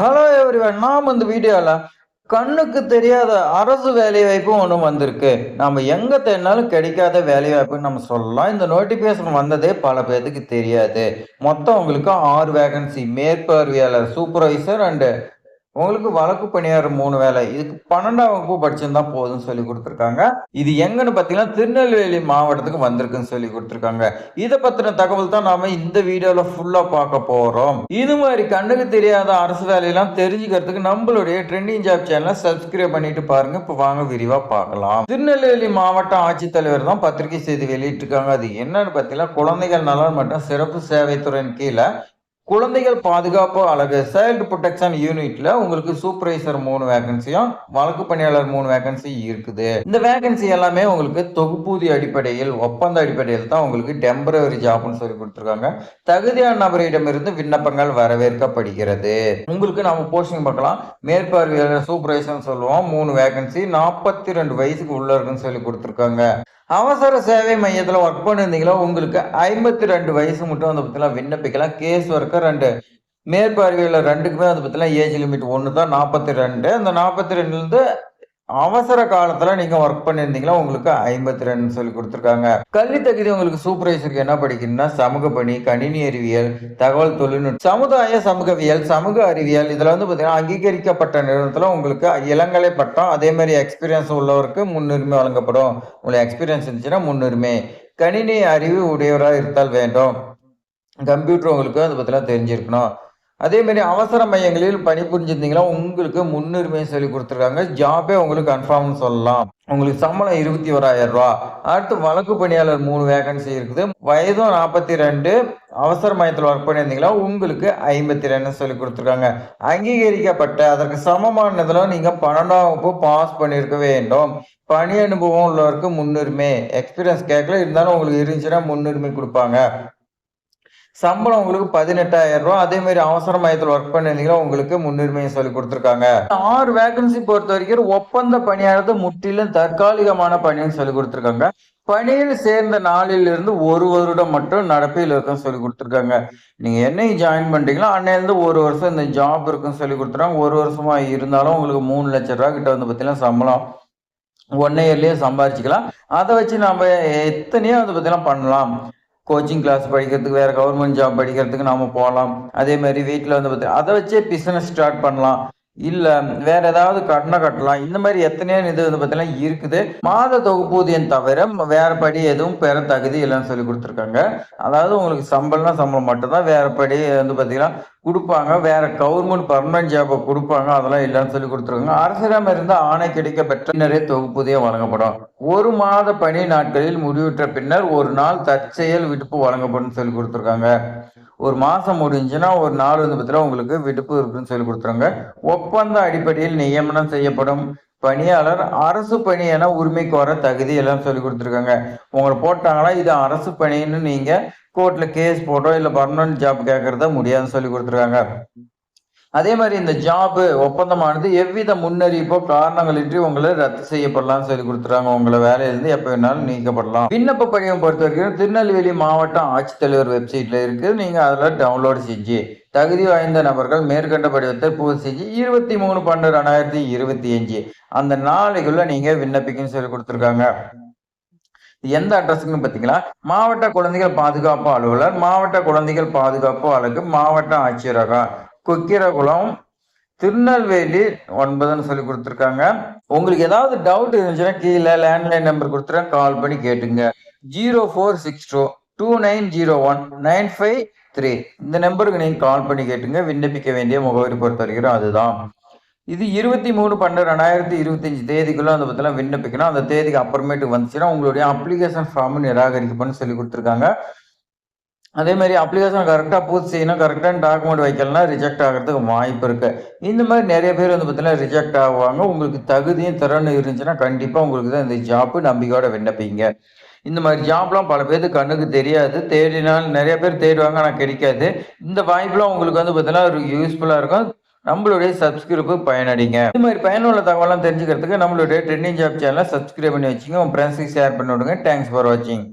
Hello everyone நாம் இந்த வீடியோவில் கண்ணுக்கு தெரியாத அரசு வேலைவாய்ப்பும் ஒன்று வந்திருக்கு. நம்ம எங்கே தேடினாலும் கிடைக்காத வேலைவாய்ப்புன்னு நம்ம சொல்லலாம். இந்த நோட்டிஃபிகேஷன் வந்ததே பல பேர்த்துக்கு தெரியாது. மொத்தம் உங்களுக்கு ஆறு வேகன்சி மேற்பார்வையாளர் சூப்பர்வைசர் அண்டு உங்களுக்கு வழக்கு பணியாளர் மூணு வேலை. இதுக்கு பன்னெண்டாம் வகுப்பு படிச்சிருந்தா போதும்னு சொல்லி கொடுத்துருக்காங்க. இது எங்கன்னு பார்த்தீங்கன்னா திருநெல்வேலி மாவட்டத்துக்கு வந்திருக்குன்னு சொல்லி கொடுத்துருக்காங்க. இதை பத்தின தகவல் தான் நாம இந்த வீடியோல ஃபுல்லா பார்க்க போறோம். இது மாதிரி கண்ணுக்கு தெரியாத அரசு வேலையெல்லாம் தெரிஞ்சுக்கிறதுக்கு நம்மளுடைய ட்ரெண்டிங் ஜாப் சேனலை சப்ஸ்கிரைப் பண்ணிட்டு பாருங்க. இப்போ வாங்க விரிவா பார்க்கலாம். திருநெல்வேலி மாவட்ட ஆட்சித்தலைவர் தான் பத்திரிகை செய்தி வெளியிட்டிருக்காங்க. அது என்னன்னு பார்த்தீங்கன்னா குழந்தைகள் நலன் மற்றும் சிறப்பு சேவைத்துறையின் கீழே குழந்தைகள் பாதுகாப்பு அழகு சைல்டு ப்ரொடெக்ஷன் யூனிட்ல உங்களுக்கு சூப்பர்வைசர் மூணு வேகன்சியும் வழக்கு பணியாளர் மூணு வேகன்சி இருக்குது. இந்த வேகன்சி எல்லாமே உங்களுக்கு தொகுப்பூதி அடிப்படையில் ஒப்பந்த அடிப்படையில் தான் உங்களுக்கு டெம்பரவரி ஜாப்னு சொல்லி கொடுத்துருக்காங்க. தகுதியான நபரிடமிருந்து விண்ணப்பங்கள் வரவேற்கப்படுகிறது. உங்களுக்கு நம்ம போஸ்டிங் பார்க்கலாம். மேற்பார்வையாளர் சூப்பர்வைசர் சொல்லுவோம். மூணு வேகன்சி நாற்பத்தி ரெண்டு வயசுக்கு உள்ள இருக்குன்னு சொல்லி கொடுத்துருக்காங்க. அவசர சேவை மையத்தில் ஒர்க் பண்ணியிருந்தீங்களோ உங்களுக்கு ஐம்பத்தி ரெண்டு வயசு மட்டும் அதை பற்றிலாம் விண்ணப்பிக்கலாம். கேஸ் ஒர்க்கர் ரெண்டு. மேற்பார்வையில் ரெண்டுக்குமே அதை பற்றிலாம் ஏஜ் லிமிட் ஒன்று தான் நாற்பத்தி ரெண்டு. அந்த நாற்பத்தி ரெண்டுலேருந்து அவசர காலத்துல நீங்க ஒர்க் பண்ணியிருந்தீங்களா உங்களுக்கு ஐம்பத்தி ரெண்டு சொல்லி கொடுத்துருக்காங்க. கல்வி தகுதி உங்களுக்கு சூப்பர்வைசருக்கு என்ன படிக்கணும்னா சமூக பணி கணினி அறிவியல் தகவல் தொழில்நுட்பம் சமுதாய சமூகவியல் சமூக அறிவியல் இதுல வந்து பாத்தீங்கன்னா அங்கீகரிக்கப்பட்ட நிறுவனத்துல உங்களுக்கு இளங்கலை பட்டம் அதே மாதிரி எக்ஸ்பீரியன்ஸ் உள்ளவருக்கு முன்னுரிமை வழங்கப்படும். உங்களுக்கு எக்ஸ்பீரியன்ஸ் இருந்துச்சுன்னா முன்னுரிமை. கணினி அறிவு உடையவராக இருத்தல் வேண்டும். கம்ப்யூட்டர் உங்களுக்கு அது பத்திலாம் தெரிஞ்சிருக்கணும். அதே மாதிரி அவசர மையங்களில் பணிபுரிஞ்சிருந்தீங்களா? உங்களுக்கு முன்னுரிமை சொல்லி கொடுத்துருக்காங்க. ஜாபே உங்களுக்கு கன்ஃபார்ம்னு சொல்லலாம். உங்களுக்கு சம்பளம் இருபத்தி ஓராயிரம் ரூபா. அடுத்து வழக்கு பணியாளர் மூணு வேகன்சி இருக்குது. வயதும் நாற்பத்தி ரெண்டு. அவசர மையத்தில் ஒர்க் பண்ணியிருந்தீங்களா? உங்களுக்கு ஐம்பத்தி ரெண்டு சொல்லி கொடுத்துருக்காங்க. அங்கீகரிக்கப்பட்ட அதற்கு சமமானதில் நீங்கள் பன்னெண்டாம் வகுப்பு பாஸ் பண்ணியிருக்க வேண்டும். பணி அனுபவம் உள்ளவருக்கு முன்னுரிமை. எக்ஸ்பீரியன்ஸ் கேட்கல. இருந்தாலும் உங்களுக்கு இருந்துச்சுன்னா முன்னுரிமை கொடுப்பாங்க. சம்பளம் உங்களுக்கு பதினெட்டாயிரம் ரூபா அதே மாதிரி அவசர மையத்தில் ஒர்க் பண்ணிருந்தீங்கன்னா உங்களுக்கு முன்னுரிமையை சொல்லி கொடுத்துருக்காங்க. ஆறு வேகன்சி பொறுத்த வரைக்கும் ஒப்பந்த பணியானது முற்றிலும் தற்காலிகமான பணின்னு சொல்லி கொடுத்துருக்காங்க. பணியில் சேர்ந்த நாளிலிருந்து ஒரு வருடம் மட்டும் நடப்பில் இருக்குன்னு சொல்லி கொடுத்துருக்காங்க. நீங்க என்னைக்கு ஜாயின் பண்ணிட்டீங்களோ அன்னையிலிருந்து ஒரு வருஷம் இந்த ஜாப் இருக்குன்னு சொல்லி கொடுத்துருக்காங்க. ஒரு வருஷமா இருந்தாலும் உங்களுக்கு மூணு லட்ச ரூபா கிட்ட வந்து பார்த்தீங்கன்னா சம்பளம் ஒன் இயர்லயே சம்பாரிச்சிக்கலாம். அதை வச்சு நம்ம எத்தனையோ வந்து பார்த்தீங்கன்னா பண்ணலாம். கோச்சிங் கிளாஸ் படிக்கிறதுக்கு வேறு கவர்மெண்ட் ஜாப் படிக்கிறதுக்கு நாம் போகலாம் அதே மாதிரி வீட்டில் வந்து பார்த்து அதை வச்சே பிஸ்னஸ் ஸ்டார்ட் பண்ணலாம். இல்லை வேற ஏதாவது கடனை கட்டலாம். இந்த மாதிரி எத்தனையோ இது வந்து பார்த்தீங்கன்னா இருக்குது. மாத தொகுப்பூதியம் தவிர வேறுபடி எதுவும் பெற தகுதி இல்லைன்னு சொல்லி கொடுத்துருக்காங்க. அதாவது உங்களுக்கு சம்பளம்னா சம்பளம் மட்டும்தான் வேறுபடி வந்து பார்த்தீங்கன்னா கொடுப்பாங்க. வேற கவர்மெண்ட் பர்மனன்ட் ஜாபை கொடுப்பாங்க அதெல்லாம் இல்லைன்னு சொல்லி கொடுத்துருக்காங்க. அரசிடம் இருந்து ஆணை கிடைக்கப்பெற்ற பின்னரே தொகுப்பூதியம் வழங்கப்படும். ஒரு மாத பணி நாட்களில் முடிவுற்ற பின்னர் ஒரு நாள் தற்செயல் விடுப்பு வழங்கப்படும் சொல்லி கொடுத்துருக்காங்க. ஒரு மாதம் முடிஞ்சுன்னா ஒரு நாலு வந்து பார்த்தீங்கன்னா உங்களுக்கு விடுப்பு இருக்குன்னு சொல்லி கொடுத்துருங்க. ஒப்பந்த அடிப்படையில் நியமனம் செய்யப்படும். பணியாளர் அரசு பணி என உரிமைக்கு வர தகுதி எல்லாம் சொல்லி கொடுத்துருக்காங்க. உங்களை போட்டாங்களா? இது அரசு பணின்னு நீங்க கோர்ட்ல கேஸ் போட்டோ இல்லை பர்மனன்ட் ஜாப் கேட்கறத முடியாதுன்னு சொல்லி கொடுத்துருக்காங்க. அதே மாதிரி இந்த ஜாப் ஒப்பந்தமானது எவ்வித முன்னறிவிப்போ காரணங்களின்றி உங்களை ரத்து செய்யப்படலாம்னு சொல்லி கொடுத்துறாங்க. உங்களை வேலையிலிருந்து எப்போ வேணாலும் நீக்கப்படலாம். விண்ணப்ப படிவம் பொறுத்த வரைக்கும் திருநெல்வேலி மாவட்டம் ஆட்சித்தலைவர் வெப்சைட்ல இருக்கு. நீங்க அதில் டவுன்லோட் செஞ்சு தகுதி வாய்ந்த நபர்கள் மேற்கண்ட படிவத்தை பூர்த்தி செஞ்சு இருபத்தி மூணு பன்னெண்டு ரெண்டாயிரத்தி இருபத்தி அஞ்சு அந்த நாளைக்குள்ள நீங்க விண்ணப்பிக்கன்னு சொல்லி கொடுத்துருக்காங்க. எந்த அட்ரஸுக்குன்னு பார்த்தீங்களா? மாவட்ட குழந்தைகள் பாதுகாப்பு அலுவலர் மாவட்ட குழந்தைகள் பாதுகாப்பு அலகு மாவட்ட ஆட்சியரகம் கொக்கிரகுளம் திருநெல்வேலி ஒன்பதுன்னு சொல்லி கொடுத்துருக்காங்க. உங்களுக்கு ஏதாவது டவுட் இருந்துச்சுன்னா கீழே லேண்ட்லைன் நம்பர் கொடுத்துருக்கேன் கால் பண்ணி கேட்டுங்க. Zero four six two two nine zero one nine five three இந்த நம்பருக்கு நீங்கள் கால் பண்ணி கேட்டுங்க. விண்ணப்பிக்க வேண்டிய முகவரி பொறுத்த வரைக்கும் அதுதான். இது இருபத்தி மூணு பன்னெண்டு ரெண்டாயிரத்தி இருபத்தஞ்சு தேதிக்குள்ள அந்த பற்றிலாம் விண்ணப்பிக்கணும். அந்த தேதிக்கு அப்புறமேட்டு வந்துச்சுன்னா உங்களுடைய அப்ளிகேஷன் ஃபார்ம் நிராகரிக்கப்படும் சொல்லி கொடுத்துருக்காங்க. அதே மாதிரி அப்ளிகேஷன் கரெக்டாக பூர்த்தி செய்யணும் கரெக்டான டாக்குமெண்ட் வைக்கலனா ரிஜெக்ட் ஆகிறதுக்கு வாய்ப்பு இருக்கு. இந்த மாதிரி நிறைய பேர் வந்து பார்த்தீங்கன்னா ரிஜெக்ட் ஆகுவாங்க உங்களுக்கு தகுதியும் திறன் இருந்துச்சுன்னா கண்டிப்பாக உங்களுக்கு தான் இந்த ஜாப்பு நம்பிக்கையோட விண்ணப்பிங்க. இந்த மாதிரி ஜாப்லாம் பல பேருக்கு கண்ணுக்கு தெரியாது. தேடினால் நிறைய பேர் தேடுவாங்க ஆனால் கிடைக்காது. இந்த வாய்ப்புலாம் உங்களுக்கு வந்து பார்த்தீங்கன்னா ஒரு யூஸ்ஃபுல்லாக இருக்கும். நம்மளுடைய சப்ஸ்கிரிப்பு பயனடிங்க. இந்த மாதிரி பயனுள்ள தகவலாம் தெரிஞ்சுக்கிறதுக்கு நம்மளுடைய ட்ரெண்டிங் ஜாப் சேனலை சப்ஸ்கிரைப் பண்ணி வச்சுங்க உங்கள் ஃப்ரெண்ட்ஸுக்கு ஷேர் பண்ணி விடுங்க. தேங்க்ஸ் ஃபார் வாட்சிங்